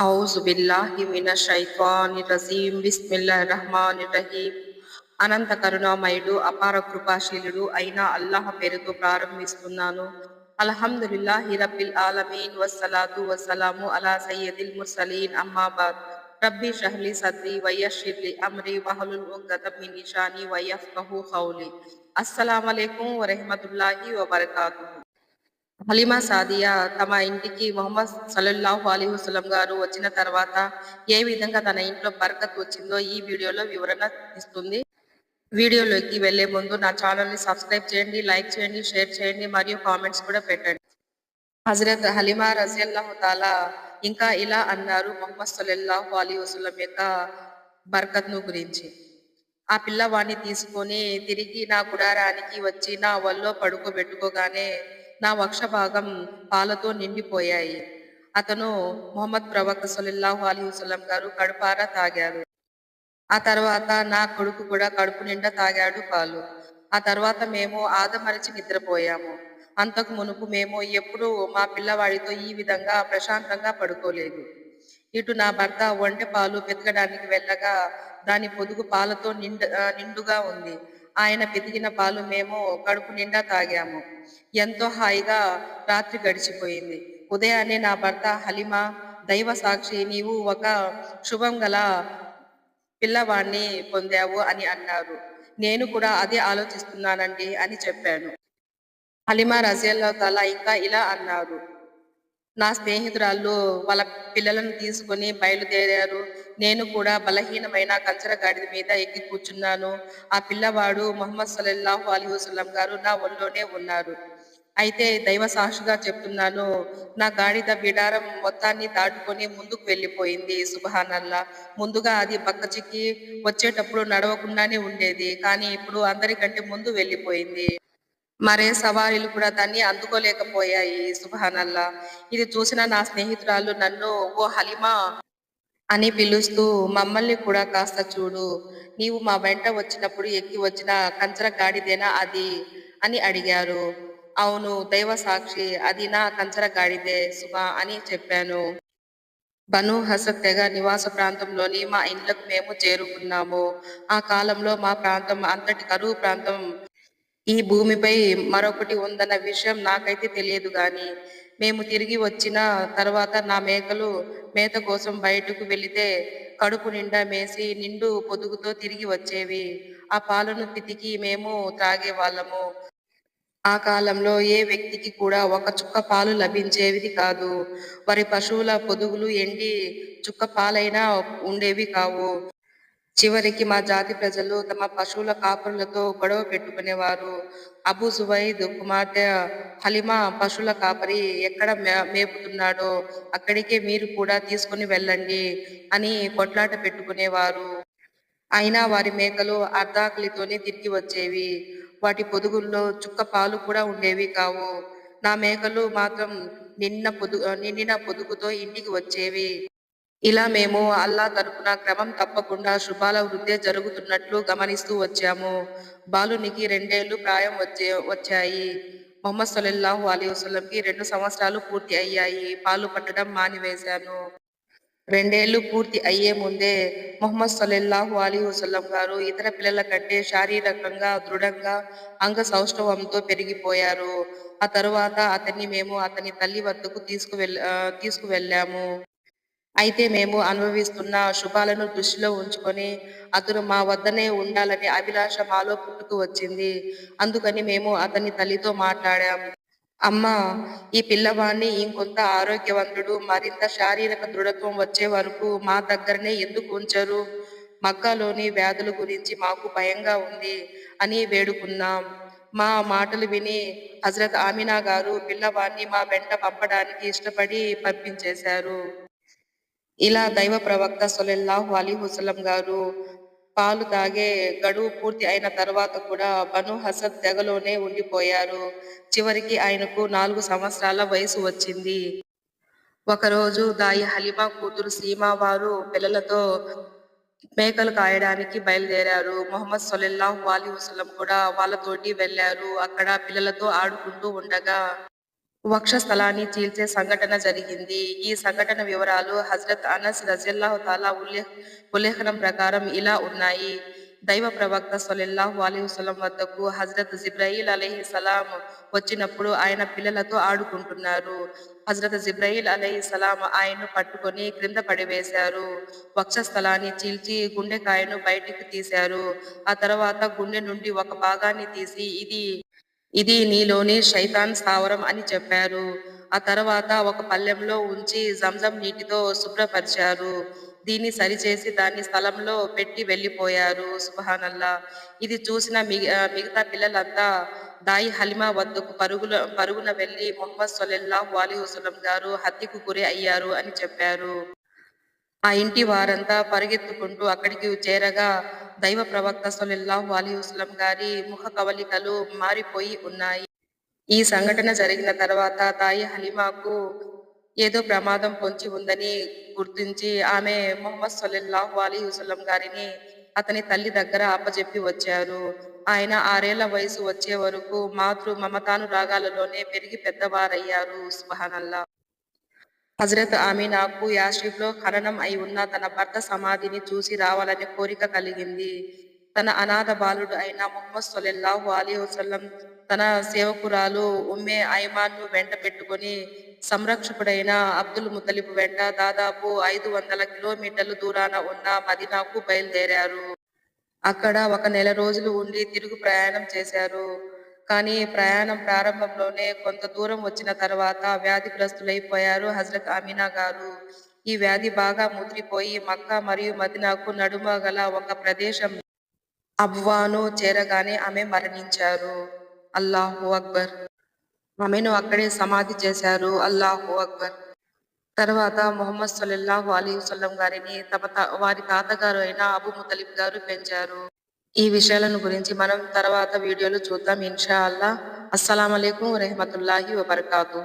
ఔజు బిల్లాహి మినష్ షైత్వానిర్ రజీం బిస్మిల్లా రహమాన్ రహీం అనంత కరుణామయుడు అపార కృపాశీలుడు అయిన అల్లాహ్ పేరుతో ప్రారంభిస్తున్నాను. అల్హమ్దులిల్లాహి రబ్బిల్ ఆలమీన్. వస్సలాతు వస్సలాము అలా సయ్యదిల్ ముర్సలీన్. అమ్మాబాద్ రబ్బి షహ్లీ సద్రి వయషిర్లి అమ్రి వహలుల్ ఉగ్దతం మిన్ హౌలి వయఫ్కహు ఖౌలి అస్సలాము అలైకుం వరహ్మతుల్లాహి వబరకాతుహు. హలీమా సాదియా తమ ఇంటికి మొహమ్మద్ సల్లల్లాహు అలీ వసలం గారు వచ్చిన తర్వాత ఏ విధంగా తన ఇంట్లో బరకత్ వచ్చిందో ఈ వీడియోలో వివరణ ఇస్తుంది. వీడియోలోకి వెళ్ళే ముందు నా ఛానల్ని సబ్స్క్రైబ్ చేయండి లైక్ చేయండి షేర్ చేయండి మరియు కామెంట్స్ కూడా పెట్టండి. హజరత్ హలీమా రజియల్లాహు తాలా ఇంకా ఇలా అన్నారు మొహమ్మద్ సల్లల్లాహు అలీ వసలం యొక్క బర్కత్ను గురించి. ఆ పిల్లవాణ్ణి తీసుకొని తిరిగి నా గుడారానికి వచ్చి నా వల్లో పడుకోబెట్టుకోగానే నా వక్షభాగం పాలతో నిండిపోయాయి. అతను మొహమ్మద్ ప్రవక్త సొలిల్లాహు అలీ వసలం గారు కడుపారా తాగారు. ఆ తర్వాత నా కొడుకు కూడా కడుపు నిండా తాగాడు పాలు. ఆ తర్వాత మేము ఆదమరిచి నిద్రపోయాము. అంతకు మునుపు మేము ఎప్పుడూ మా పిల్లవాడితో ఈ విధంగా ప్రశాంతంగా పడుకోలేదు. ఇటు నా భర్త ఒంటె పాలు వెతకడానికి వెళ్ళగా దాని పొదుగు పాలతో నిండు నిండుగా ఉంది. ఆయన పెదిగిన పాలు మేము కడుపు నిండా తాగాము. ఎంతో హాయిగా రాత్రి గడిచిపోయింది. ఉదయాన్నే నా భర్త హలిమా దైవ సాక్షి నీవు ఒక శుభం గల పిల్లవాణ్ణి పొందావు అని అన్నారు. నేను కూడా అదే ఆలోచిస్తున్నానండి అని చెప్పాను. హలిమా రజియల్లా తల ఇంకా ఇలా అన్నారు. నా స్నేహితురాళ్ళు వాళ్ళ పిల్లలను తీసుకొని బయలుదేరారు. నేను కూడా బలహీనమైన కంచర గాడిద మీద ఎక్కి కూర్చున్నాను. ఆ పిల్లవాడు మొహమ్మద్ సల్లల్లాహు అలీ వసలం గారు నా ఒళ్ళోనే ఉన్నారు. అయితే దైవ సాక్షిగా చెప్తున్నాను నా గాడిద బిడారం మొత్తాన్ని దాటుకొని ముందుకు వెళ్ళిపోయింది. సుబహానల్లా ముందుగా అది పక్క చిక్కి వచ్చేటప్పుడు నడవకుండానే ఉండేది. కానీ ఇప్పుడు అందరికంటే ముందు వెళ్ళిపోయింది. మరే సవారీలు కూడా దాన్ని అందుకోలేకపోయాయి సుభానల్లా. ఇది చూసిన నా స్నేహితురాలు నన్ను ఓ హలిమా అని పిలుస్తూ మమ్మల్ని కూడా కాస్త చూడు. నీవు మా వెంట వచ్చినప్పుడు ఎక్కి వచ్చిన కంచర గాడిదేనా అది? అని అడిగారు. అవును దైవ సాక్షి అది నా కంచర గాడిదే సుమా అని చెప్పాను. బను హసత్ తెగ నివాస ప్రాంతంలోని మా ఇండ్లకు మేము చేరుకున్నాము. ఆ కాలంలో మా ప్రాంతం అంతటి కరువు ప్రాంతం ఈ భూమిపై మరొకటి ఉందన్న విషయం నాకైతే తెలియదు గాని మేము తిరిగి వచ్చిన తర్వాత నా మేకలు మేత కోసం బయటకు వెళితే కడుపు నిండా మేసి నిండు పొదుగుతో తిరిగి వచ్చేవి. ఆ పాలను పితికి మేము త్రాగే వాళ్ళము ఆ కాలంలో ఏ వ్యక్తికి కూడా ఒక చుక్క పాలు లభించేవి కాదు. వారి పశువుల పొదుగులు ఎండి చుక్క పాలైనా ఉండేవి కావు. చివరికి మా జాతి ప్రజలు తమ పశువుల కాపరులతో గొడవ పెట్టుకునేవారు. అబు సువైద్ కుమార్తె హలిమా పశువుల కాపరి ఎక్కడ మేపుతున్నాడో అక్కడికే మీరు కూడా తీసుకుని వెళ్ళండి అని కొట్లాట పెట్టుకునేవారు. అయినా వారి మేకలు అర్ధాకలితోనే తిరిగి వచ్చేవి. వాటి పొదుగుల్లో చుక్క పాలు కూడా ఉండేవి కావు. నా మేకలు మాత్రం నిన్న పొదు నిండిన పొదుగుతో ఇంటికి వచ్చేవి. ఇలా మేము అల్లా తరపున క్రమం తప్పకుండా శుభాల వృద్ధి జరుగుతున్నట్లు గమనిస్తూ వచ్చాము. బాలునికి రెండేళ్ళు ప్రాయం వచ్చే వచ్చాయి. మొహమ్మద్ సల్లల్లాహు అలీ వసలంకి రెండు సంవత్సరాలు పూర్తి అయ్యాయి. పాలు పట్టడం మానివేశాను. రెండేళ్ళు పూర్తి అయ్యే ముందే మొహమ్మద్ సల్లల్లాహు అలీ వసలం గారు ఇతర పిల్లల కంటే శారీరకంగా దృఢంగా అంగ సౌష్ఠవంతో పెరిగిపోయారు. ఆ తరువాత అతన్ని మేము అతని తల్లి వద్దకు తీసుకువెళ్ తీసుకువెళ్ళాము. అయితే మేము అనుభవిస్తున్న శుభాలను దృష్టిలో ఉంచుకొని అతను మా వద్దనే ఉండాలనే అభిలాష మాలో పుట్టుకు వచ్చింది. అందుకని మేము అతని తల్లితో మాట్లాడాం అమ్మా ఈ పిల్లవాణ్ణి ఇంకొంత ఆరోగ్యవంతుడు మరింత శారీరక దృఢత్వం వచ్చే వరకు మా దగ్గరనే ఎందుకు ఉంచరు? మక్కాలోని వ్యాధుల గురించి మాకు భయంగా ఉంది అని వేడుకున్నాం. మా మాటలు విని హజరత్ ఆమినా గారు పిల్లవాడిని మా వెంట పంపడానికి ఇష్టపడి పంపించేశారు. ఇలా దైవ ప్రవక్త సొలెల్లాహు అలీ హుసలం గారు పాలు తాగే గడువు పూర్తి అయిన తర్వాత కూడా బను హసద్ తెగలోనే ఉండిపోయారు. చివరికి ఆయనకు నాలుగు సంవత్సరాల వయసు వచ్చింది. ఒకరోజు దాయి హలిమా కూతురు సీమా వారు పిల్లలతో మేకలు కాయడానికి బయలుదేరారు. మొహమ్మద్ సొలెల్లాహు అలీ వసలం కూడా వాళ్ళతోటి వెళ్ళారు. అక్కడ పిల్లలతో ఆడుకుంటూ ఉండగా వక్షస్థలాన్ని చీల్చే సంఘటన జరిగింది. ఈ సంఘటన వివరాలు హజరత్ అనస్ రజిల్లాహు తాలా ఉల్లేఖ ఉల్లేఖనం ప్రకారం ఇలా ఉన్నాయి. దైవ ప్రవక్త సొలెల్లాహు అలీ వసలం వద్దకు హజరత్ జిబ్రాయిల్ అలహి సలాం వచ్చినప్పుడు ఆయన పిల్లలతో ఆడుకుంటున్నారు. హజరత్ జిబ్రాయిల్ అలహి సలాం ఆయన్ను పట్టుకొని క్రింద పడివేశారు. వక్షస్థలాన్ని చీల్చి గుండెకాయను బయటికి తీశారు. ఆ తర్వాత గుండె నుండి ఒక భాగాన్ని తీసి ఇది ఇది నీలోని శైతాన్ స్థావరం అని చెప్పారు. ఆ తర్వాత ఒక పల్లెంలో ఉంచి జంజం నీటితో శుభ్రపరిచారు. దీన్ని సరిచేసి దాన్ని స్థలంలో పెట్టి వెళ్ళిపోయారు. సుభానల్లా ఇది చూసిన మిగ- మిగతా పిల్లలంతా దాయి హలిమా వద్దకు పరుగుల పరుగున వెళ్ళి మొహమ్మద్ సొల్లెల్లాహు అలీ వసలం గారు హత్యకు గురి అయ్యారు అని చెప్పారు. ఆ ఇంటి వారంతా పరిగెత్తుకుంటూ అక్కడికి చేరగా దైవ ప్రవక్త సొలిల్లాహు అలీ వసలం గారి ముఖ కవలికలు మారిపోయి ఉన్నాయి. ఈ సంఘటన జరిగిన తర్వాత తాయి హలీమాకు ఏదో ప్రమాదం పొంచి ఉందని గుర్తించి ఆమె మొహమ్మద్ సొలిల్లాహు అలీ వసలం గారిని అతని తల్లి దగ్గర అప్పచెప్పి వచ్చారు. ఆయన ఆరేళ్ళ వయసు వచ్చే వరకు మాతృ మమతాను రాగాలలోనే పెరిగి పెద్దవారయ్యారు. సుబహానల్లా హజరత్ ఆమీనాకు యాష్రిఫ్లో ఖననం అయి ఉన్న తన భర్త సమాధిని చూసి రావాలనే కోరిక కలిగింది. తన అనాథ బాలుడు అయిన ముహమ్మద్ సొలెల్లాహు అలీ వసల్లం తన సేవకురాలు ఉమ్మే ఐమాన్ను వెంట పెట్టుకొని సంరక్షకుడైన అబ్దుల్ ముతలిబ్ వెంట దాదాపు ఐదు వందల కిలోమీటర్లు దూరాన ఉన్న మదీనాకు బయలుదేరారు. అక్కడ ఒక నెల రోజులు ఉండి తిరుగు ప్రయాణం చేశారు. కానీ ప్రయాణం ప్రారంభంలోనే కొంత దూరం వచ్చిన తర్వాత వ్యాధిగ్రస్తులైపోయారు హజరత్ అమీనా గారు. ఈ వ్యాధి బాగా ముదిరిపోయి మక్కా మరియు మదినాకు నడుమ గల ఒక ప్రదేశం అబ్వాను చేరగానే ఆమె మరణించారు. అల్లాహు అక్బర్. ఆమెను అక్కడే సమాధి చేశారు. అల్లాహు అక్బర్. తర్వాత మొహమ్మద్ సల్లల్లాహు అలీ వసల్లం గారిని తమ వారి తాతగారు అయిన అబు ముతలిబ్ గారు పెంచారు. ఈ విషయాలను గురించి మనం తర్వాత వీడియోలు చూద్దాం. ఇన్షా అల్లా అస్సలం అయికం వరహమతుల్లాహి వబర్కాతు